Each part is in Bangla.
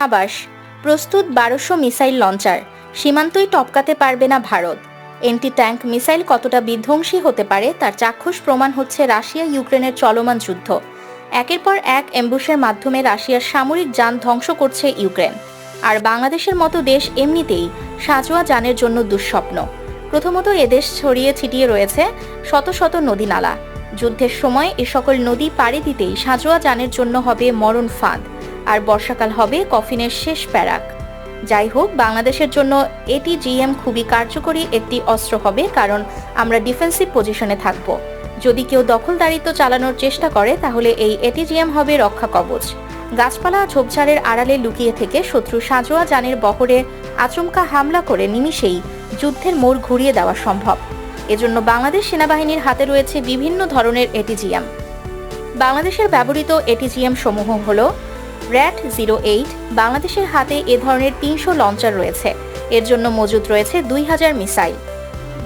আবাস। প্রস্তুত বারোশো মিসাইল লঞ্চার। সীমান্তই টপকাতে পারবে না ভারত। এন্টি ট্যাঙ্ক মিসাইল কতটা বিধ্বংসী হতে পারে তার চাক্ষুষ প্রমাণ হচ্ছে রাশিয়া ইউক্রেনের চলমান যুদ্ধ। একের পর এক এম্বুশের মাধ্যমে রাশিয়ার সামরিক যান ধ্বংস করছে ইউক্রেন। আর বাংলাদেশের মতো দেশ এমনিতেই সাজোয়া যানের জন্য দুঃস্বপ্ন। প্রথমত এদেশ ছড়িয়ে ছিটিয়ে রয়েছে শত শত নদী নালা যুদ্ধের সময় এ সকল নদী পাড়ি দিতেই সাজোয়া যানের জন্য হবে মরণ ফাঁদ। আর বর্ষাকাল হবে কফিনের শেষ প্যারাক। যাই হোক, বাংলাদেশের জন্য এটি জিএম খুবই কার্যকরী একটি অস্ত্র হবে, কারণ আমরা ডিফেন্সিভ পজিশনে থাকব। যদি কেউ দখলদারিত্ব চালানোর চেষ্টা করে, তাহলে এই এটিজিএম হবে রক্ষা কবচ। গাছপালা ঝোপঝাড়ের আড়ালে লুকিয়ে থেকে শত্রু সাঁজোয়া যানের বহরে আচমকা হামলা করে নিমিষেই যুদ্ধের মোড় ঘুরিয়ে দেওয়া সম্ভব। এজন্য বাংলাদেশ সেনাবাহিনীর হাতে রয়েছে বিভিন্ন ধরনের এটিজিএম। বাংলাদেশের ব্যবহৃত এটিজিএম সমূহ হল র্যাট জিরো এইট বাংলাদেশের হাতে এ ধরনের তিনশো লঞ্চার রয়েছে। এর জন্য মজুদ রয়েছে দুই হাজার মিসাইল।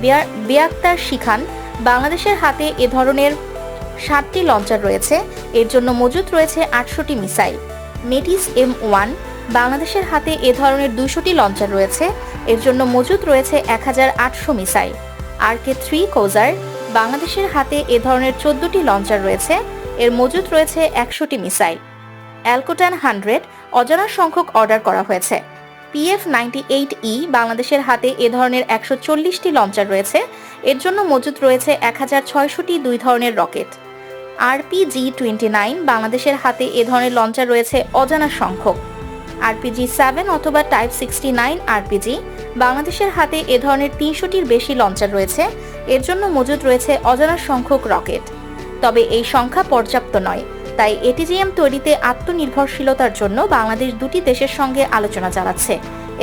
বেয়া- বেয়াক্তার শিখান, বাংলাদেশের হাতে এ ধরনের সাতটি লঞ্চার রয়েছে। এর জন্য মজুদ রয়েছে আটশোটি মিসাইল। মেটিস এম ওয়ান, বাংলাদেশের হাতে এ ধরনের দুশোটি লঞ্চার রয়েছে। এর জন্য মজুদ রয়েছে এক হাজার আটশো মিসাইল। আর কে থ্রি কোজার, বাংলাদেশের হাতে এ ধরনের চোদ্দটি লঞ্চার রয়েছে। এর মজুদ রয়েছে একশোটি মিসাইল। অ্যালকোটান হান্ড্রেড অজানা সংখ্যক অর্ডার করা হয়েছে। পিএফ নাইনটি এইট ই বাংলাদেশের হাতে এ ধরনের একশো চল্লিশটি লঞ্চার রয়েছে। এর জন্য মজুদ রয়েছে এক হাজার ছয়শটি দুই ধরনের রকেট আরপিজি টোয়েন্টি নাইন বাংলাদেশের হাতে এ ধরনের লঞ্চার রয়েছে অজানা সংখ্যক। আরপিজি সেভেন অথবা টাইপ সিক্সটি নাইন আরপিজি বাংলাদেশের হাতে এ ধরনের তিনশোটির বেশি লঞ্চার রয়েছে। এর জন্য মজুদ রয়েছে অজানা সংখ্যক রকেট তবে এই সংখ্যা পর্যাপ্ত নয়। তাই এটিজিএম তৈরিতে আত্মনির্ভরশীলতার জন্য বাংলাদেশ দুটি দেশের সঙ্গে আলোচনা চালাচ্ছে।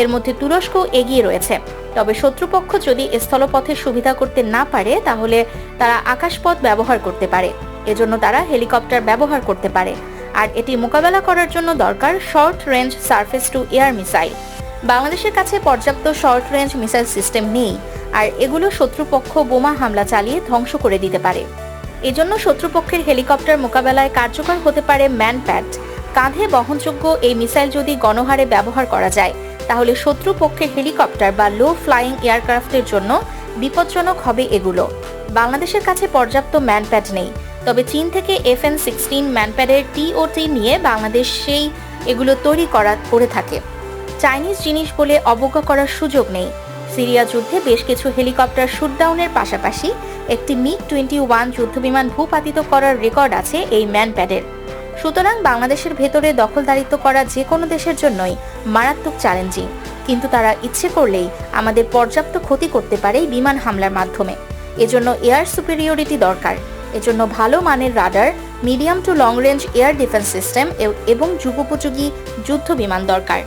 এর মধ্যে তুরস্ক এগিয়ে রয়েছে। তবে শত্রুপক্ষ যদি স্থলপথে সুবিধা করতে না পারে, তাহলে তারা আকাশপথ ব্যবহার করতে পারে। এজন্য তারা হেলিকপ্টার ব্যবহার করতে পারে। আর এটি মোকাবেলা করার জন্য দরকার short range surface to air missile. বাংলাদেশের কাছে পর্যাপ্ত শর্ট রেঞ্জ মিসাইল সিস্টেম নেই, আর এগুলো শত্রুপক্ষ বোমা হামলা চালিয়ে ধ্বংস করে দিতে পারে। এজন্য শত্রুপক্ষের হেলিকপ্টার মোকাবেলায় কার্যকর হতে পারে ম্যানপ্যাড। কাঁধে বহনযোগ্য এই মিসাইল যদি গণহারে ব্যবহার করা যায়, তাহলে শত্রুপক্ষের হেলিকপ্টার বা লো ফ্লাইং এয়ারক্রাফটের জন্য বিপজ্জনক হবে এগুলো। বাংলাদেশের কাছে পর্যাপ্ত ম্যানপ্যাড নেই, তবে চীন থেকে এফ এন সিক্সটিন ম্যানপ্যাডের টিওটি নিয়ে বাংলাদেশ সেই এগুলো তৈরি করা করে থাকে। চাইনিজ জিনিস বলে অবজ্ঞা করার সুযোগ নেই। সিরিয়া যুদ্ধে বেশ কিছু হেলিকপ্টার শুটডাউনের পাশাপাশি একটি মিগ টোয়েন্টি ওয়ান যুদ্ধবিমান ভূপাতিত করার রেকর্ড আছে এই ম্যানপ্যাডের। সুতরাং বাংলাদেশের ভেতরে দখলদারিত্ব করা যে কোনো দেশের জন্যই মারাত্মক চ্যালেঞ্জিং। কিন্তু তারা ইচ্ছে করলেই আমাদের পর্যাপ্ত ক্ষতি করতে পারে বিমান হামলার মাধ্যমে। এজন্য এয়ার সুপিরিয়রিটি দরকার। এজন্য ভালো মানের radar, medium to long range air defence system এবং যুগোপযোগী যুদ্ধ বিমান দরকার।